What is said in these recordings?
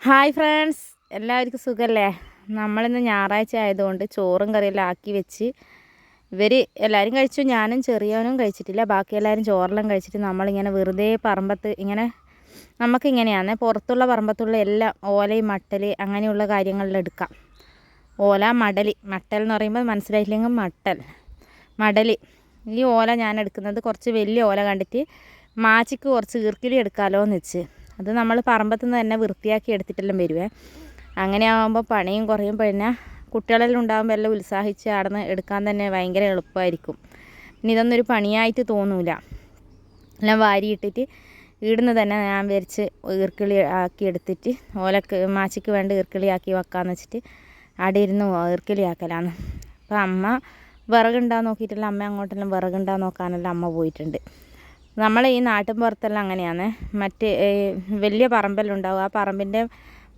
Hi friends എല്ലാവർക്കും സുഖമല്ലേ നമ്മളിന്ന് ഞായറാഴ്ച ആയതുകൊണ്ട് ചോറും കറിയെല്ലാം ആക്കി വെച്ച് ഇവർ എല്ലാവരും കഴിച്ചു ഞാനും ചെറിയവനും കഴിച്ചിട്ടില്ല ബാക്കി എല്ലാവരും ചോറെല്ലാം കഴിച്ചിട്ട് നമ്മളിങ്ങനെ വെറുതെ പറമ്പത്ത് ഇങ്ങനെ നമുക്കിങ്ങനെയാണ്. പുറത്തുള്ള പറമ്പത്തുള്ള എല്ലാം ഓലയും മട്ടൽ അങ്ങനെയുള്ള കാര്യങ്ങളിലെടുക്കാം ഓല മടൽ മട്ടൽ എന്ന് പറയുമ്പോൾ മനസ്സിലായില്ലെങ്കിൽ മട്ടൽ മടൽ ഈ ഓല ഞാൻ എടുക്കുന്നത് കുറച്ച് വലിയ ഓല കണ്ടിട്ട് മാച്ചിക്ക് കുറച്ച് ഈർക്കിലി എടുക്കാമല്ലോ എന്ന് വെച്ച്. അത് നമ്മൾ പറമ്പത്ത് നിന്ന് തന്നെ വൃത്തിയാക്കി എടുത്തിട്ടെല്ലാം വരുവേ. അങ്ങനെ ആകുമ്പോൾ പണിയും കുറയും. പിന്നെ കുട്ടികളെല്ലാം ഉണ്ടാകുമ്പോൾ എല്ലാം ഉത്സാഹിച്ച് ആടന്ന് എടുക്കാൻ തന്നെ ഭയങ്കര എളുപ്പമായിരിക്കും. പിന്നെ ഇതൊന്നും ഒരു പണിയായിട്ട് തോന്നൂല. എല്ലാം വാരിയിട്ടിട്ട് ഇടുന്ന് തന്നെ ഞാൻ വിരിച്ച് ഈർക്കിളി ആക്കി എടുത്തിട്ട് ഓലക്ക് മാച്ചിക്ക് വേണ്ട ഈർക്കിളി ആക്കി വെക്കാമെന്ന് വെച്ചിട്ട് അവിടെ ഇരുന്ന് ഈർക്കിളി ആക്കലാണ് അപ്പോൾ അമ്മ വിറകുണ്ടാകാൻ നോക്കിയിട്ടല്ല അമ്മ അങ്ങോട്ടെല്ലാം വിറകുണ്ടാകാൻ നോക്കാനെല്ലാം അമ്മ പോയിട്ടുണ്ട്. നമ്മൾ ഈ നാട്ടിൻ പുറത്തെല്ലാം അങ്ങനെയാണ്. മറ്റ് വലിയ പറമ്പെല്ലാം ആ പറമ്പിന്റെ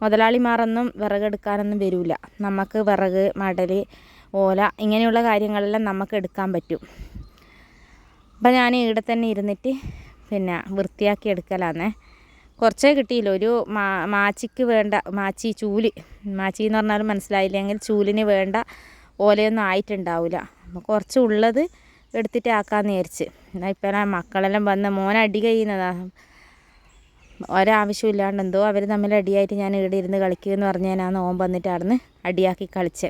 മുതലാളിമാരൊന്നും വിറകെടുക്കാനൊന്നും വരില്ല നമുക്ക് വിറക് മടൽ ഓല ഇങ്ങനെയുള്ള കാര്യങ്ങളെല്ലാം നമുക്ക് എടുക്കാൻ പറ്റും. അപ്പം ഞാൻ ഇവിടെ തന്നെ ഇരുന്നിട്ട് പിന്നെ വൃത്തിയാക്കി എടുക്കലാന്നേ. കുറച്ചേ കിട്ടിയില്ല. ഒരു മാ മാച്ചിക്ക് വേണ്ട മാച്ചി ചൂൽ. മാച്ചി എന്ന് പറഞ്ഞാലും മനസ്സിലായില്ലെങ്കിൽ ചൂലിന് വേണ്ട ഓലയൊന്നും ആയിട്ടുണ്ടാവില്ല അപ്പോൾ കുറച്ച് ഉള്ളത് എടുത്തിട്ട് ആക്കാമെന്ന് വിചാരിച്ച്. എന്നാൽ ഇപ്പം മക്കളെല്ലാം വന്ന് മോൻ അടി കഴിയുന്നതാ. ഒരാവശ്യമില്ലാണ്ട് എന്തോ അവർ തമ്മിൽ അടിയായിട്ട് ഞാൻ ഇവിടെ ഇരുന്ന് കളിക്കുമെന്ന് പറഞ്ഞ് ഞാൻ നോമ്പ് വന്നിട്ട് അവിടുന്ന് അടിയാക്കി കളിച്ച്.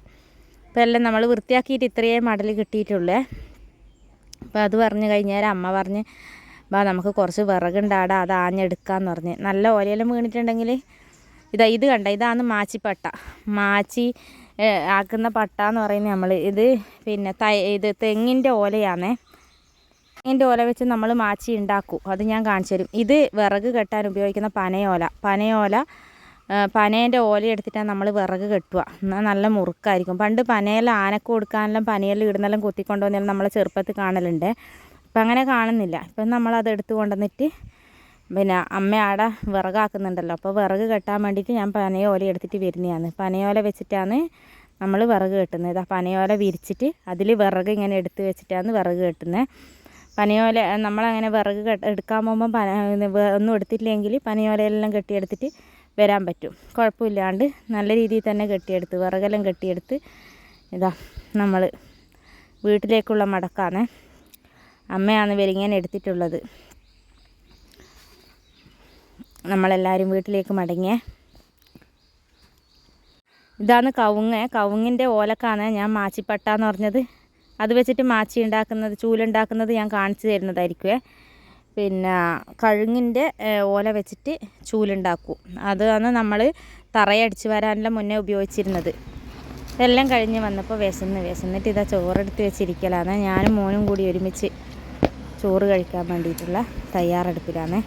അപ്പോൾ എല്ലാം നമ്മൾ വൃത്തിയാക്കിയിട്ട് ഇത്രയേ മടൽ കിട്ടിയിട്ടുള്ളേ. അപ്പോൾ അത് പറഞ്ഞു കഴിഞ്ഞാൽ അമ്മ പറഞ്ഞ് വാ നമുക്ക് കുറച്ച് വിറകുണ്ടാടാ അത് ആഞ്ഞെടുക്കാമെന്ന് പറഞ്ഞ്. നല്ല ഓലയെല്ലാം വീണിട്ടുണ്ടെങ്കിൽ ഇതാ ഇത് കണ്ട ഇതാണ് മാച്ചിപ്പട്ട. മാച്ചി ആക്കുന്ന പട്ട എന്ന് പറയുന്നത് നമ്മൾ ഇത് പിന്നെ തൈ ഇത് തെങ്ങിന്റെ ഓലയാണ് തെങ്ങിന്റെ ഓല വെച്ച് നമ്മൾ മാച്ചി ഉണ്ടാക്കും അത് ഞാൻ കാണിച്ചു തരും. ഇത് വിറക് കെട്ടാൻ ഉപയോഗിക്കുന്ന പനയോല. പനയോല പനേന്റെ ഓല എടുത്തിട്ടാണ് നമ്മൾ വിറക് കെട്ടുക. എന്നാൽ നല്ല മുറുക്കായിരിക്കും. പണ്ട് പനയെല്ലാം ആനക്ക് കൊടുക്കാനെല്ലാം പനയെല്ലാം ഇടുന്നെല്ലാം കുത്തിക്കൊണ്ടു വന്നാലും നമ്മളെ ചെറുപ്പത്തിൽ കാണലുണ്ട്. ഇപ്പം അങ്ങനെ കാണുന്നില്ല. ഇപ്പം നമ്മളത് എടുത്തു കൊണ്ടുവന്നിട്ട് പിന്നെ അമ്മ ആടെ വിറകാക്കുന്നുണ്ടല്ലോ. അപ്പോൾ വിറക് കെട്ടാൻ വേണ്ടിയിട്ട് ഞാൻ പനയോല എടുത്തിട്ട് വരുന്നതാണ്. പനയോല വെച്ചിട്ടാണ് നമ്മൾ വിറക് കെട്ടുന്നത്. ആ പനയോല വിരിച്ചിട്ട് അതിൽ വിറക് ഇങ്ങനെ എടുത്ത് വെച്ചിട്ടാണ് വിറക് കെട്ടുന്നത് പനയോല നമ്മളങ്ങനെ വിറക് എടുക്കാൻ പോകുമ്പോൾ പന ഒന്നും എടുത്തില്ലെങ്കിൽ പനയോലയെല്ലാം കെട്ടിയെടുത്തിട്ട് വരാൻ പറ്റും. കുഴപ്പമില്ലാണ്ട് നല്ല രീതിയിൽ തന്നെ കെട്ടിയെടുത്ത് വിറകെല്ലാം കെട്ടിയെടുത്ത് ഇതാ നമ്മൾ വീട്ടിലേക്കുള്ള മടക്കാണ്. അമ്മയാണ് വരിങ്ങനെ എടുത്തിട്ടുള്ളത്. നമ്മളെല്ലാവരും വീട്ടിലേക്ക് മടങ്ങിയേ. ഇതാണ് കവുങ്ങ്. കവുങ്ങിന്റെ ഓലക്കാണ് ഞാൻ മാച്ചിപ്പട്ട എന്ന് പറഞ്ഞത്. അത് വെച്ചിട്ട് മാച്ചി ഉണ്ടാക്കുന്നത് ചൂലുണ്ടാക്കുന്നത് ഞാൻ കാണിച്ചു തരുന്നതായിരിക്കുമേ പിന്നെ കഴുങ്ങിന്റെ ഓല വെച്ചിട്ട് ചൂലുണ്ടാക്കും. അതാണ് നമ്മൾ തറയടിച്ച് വരാനുള്ള മുന്നേ ഉപയോഗിച്ചിരുന്നത്. ഇതെല്ലാം കഴിഞ്ഞ് വന്നപ്പോൾ വിശന്ന് വിശന്നിട്ട് ഇതാ ചോറെടുത്ത് വെച്ചിരിക്കലാണ്. ഞാനും മോനും കൂടി ഒരുമിച്ച് ചോറ് കഴിക്കാൻ വേണ്ടിയിട്ടുള്ള തയ്യാറെടുപ്പിലാണ്.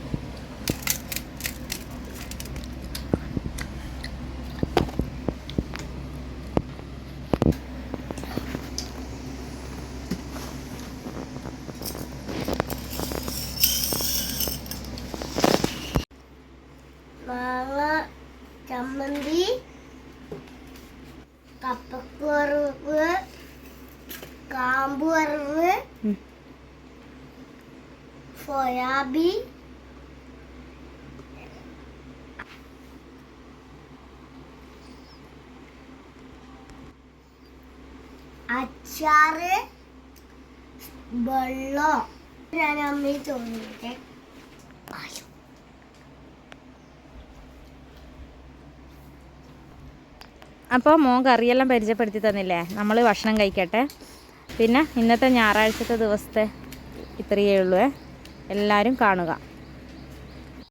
കപ്പക്ക് വറവ് കാമ്പ് വറവ് സോയാബി അച്ചാറ് വെള്ളം. ഞാൻ അമ്മയിൽ തോന്നിട്ടെ അപ്പോൾ മോൻ കറിയെല്ലാം പരിചയപ്പെടുത്തി തന്നില്ലേ? നമ്മൾ ഭക്ഷണം കഴിക്കട്ടെ. പിന്നെ ഇന്നത്തെ ഞായറാഴ്ചത്തെ ദിവസത്തെ ഇത്രയേ ഉള്ളൂ എല്ലാവരും കാണുക.